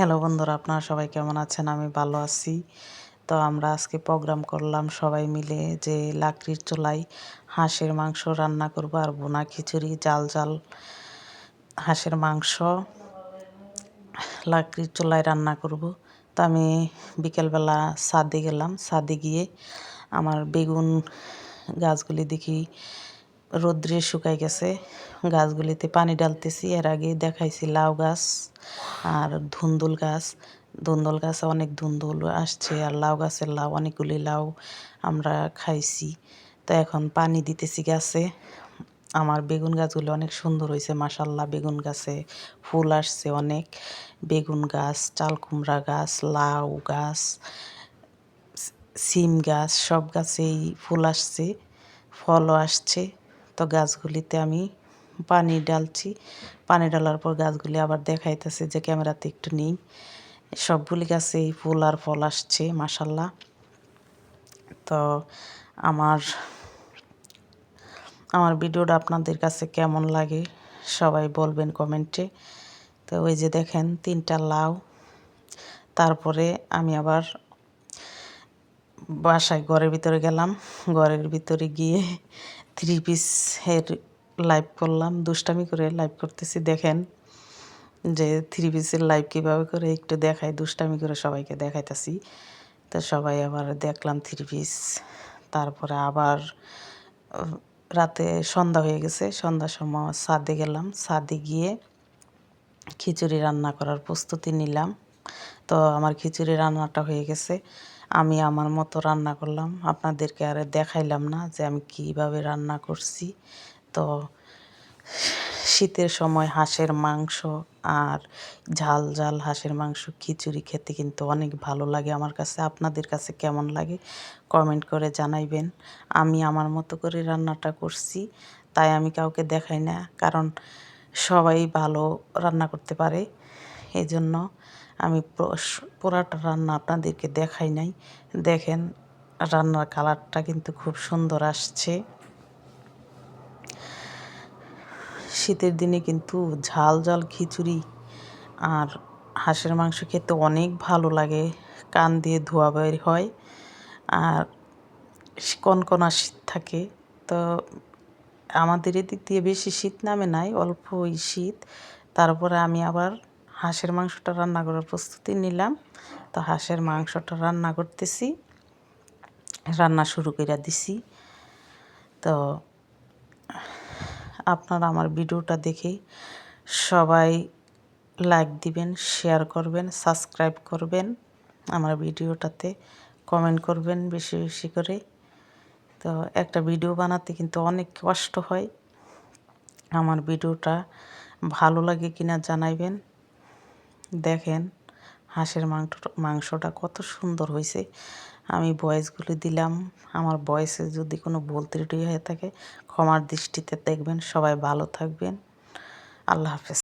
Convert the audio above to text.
Hello বন্ধুরা, আপনারা সবাই কেমন আছেন? আমি ভালো আছি। তো আমরা আজকে প্রোগ্রাম করলাম সবাই মিলে যে লাকড়ির চুলায় হাঁসের মাংস রান্না করব আর বোনা খিচুড়ি, জাল জাল হাঁসের মাংস লাকড়ির চুলায় রান্না করব। তো আমি বিকেলবেলা সাদে গেলাম, সাদে গিয়ে আমার বেগুন গাছগুলি দেখি রোদ্রে শুকাই গেছে। গাছগুলিতে পানি ডালতেছি এর আগে দেখাইছি লাউ গাছ আর ধুন্দুল গাছ। ধুন্দুল গাছে অনেক ধুন্দুল আসছে আর লাউ গাছের লাউ, অনেকগুলি লাউ আমরা খাইছি। তো এখন পানি দিতেছি গাছে। আমার বেগুন গাছগুলো অনেক সুন্দর হয়েছে মাসাল্লাহ বেগুন গাছে ফুল আসছে অনেক। বেগুন গাছ চাল কুমড়া গাছ, লাউ গাছ সিম গাছ, সব গাছেই ফুল আসছে, ফলও আসছে। তো গাছগুলিতে আমি পানি ডালছি পানি ডালার পর গাছগুলি আবার দেখাইতেছে যে ক্যামেরাতে একটু নেই। সবগুলি গাছেই ফুল আর ফল আসছে মাসাল্লাহ তো আমার আমার ভিডিওটা আপনাদের কাছে কেমন লাগে সবাই বলবেন কমেন্টে। তো ওই যে দেখেন, তিনটা লাউ। তারপরে আমি আবার বাসায় ঘরের ভিতরে গেলাম। ঘরের ভিতরে গিয়ে থ্রি পিসের লাইভ করলাম, দুষ্টামি করে লাইভ করতেছি। দেখেন যে থ্রি পিসের লাইভ কীভাবে করে একটু দেখাই, দুষ্টামি করে সবাইকে দেখাইতেছি। তো সবাই আবার দেখলাম থ্রি পিস, তারপরে আবার রাতে সন্ধ্যা হয়ে গেছে, সন্ধ্যার সময় সাদে গেলাম, সাদে গিয়ে খিচুড়ি রান্না করার প্রস্তুতি নিলাম। তো আমার খিচুড়ি রান্নাটা হয়ে গেছে। আমি আমার মতো রান্না করলাম। আপনাদেরকে আর দেখাইলাম না যে আমি কীভাবে রান্না করছি। তো শীতের সময় হাঁসের মাংস আর ঝাল ঝাল হাঁসের মাংস খিচুড়ি খেতে কিন্তু অনেক ভালো লাগে আমার কাছে। আপনাদের কাছে কেমন লাগে? কমেন্ট করে জানাইবেন। আমি আমার মতো করে রান্নাটা করছি, তাই আমি কাউকে দেখাই না, কারণ সবাই ভালো রান্না করতে পারে। এই জন্য আমি পোড়াটা রান্না আপনাদেরকে দেখাই নাই। দেখেন, রান্নার কালারটা কিন্তু খুব সুন্দর আসছে। শীতের দিনে কিন্তু ঝাল ঝাল খিচুড়ি আর হাঁসের মাংস খেতে অনেক ভালো লাগে। কান দিয়ে ধোয়া বের হয় আর কনকনা শীত থাকে। তো আমাদের এদিক দিয়ে বেশি শীত নামে নাই, অল্পই শীত। তারপরে আমি আবার হাঁসের মাংসটা রান্না করার প্রস্তুতি নিলাম। তো হাঁসের মাংসটা রান্না করতেছি। রান্না শুরু করে দিছি। তো আপনারা আমার ভিডিওটা দেখে সবাই লাইক দিবেন, শেয়ার করবেন, সাবস্ক্রাইব করবেন আমার ভিডিওটাতে। কমেন্ট করবেন বেশি বেশি করে। তো একটা ভিডিও বানাতে কিন্তু অনেক কষ্ট হয়। আমার ভিডিওটা ভালো লাগে কিনা জানাইবেন। দেখেন, হাঁসের মাংস মাংসটা কত সুন্দর হয়েছে আমি বয়েসগুলি দিলাম। আমার বয়েসে যদি কোনো ভুল ত্রুটি হয়ে থাকে, ক্ষমার দৃষ্টিতে দেখবেন। সবাই ভালো থাকবেন। আল্লাহ হাফেজ।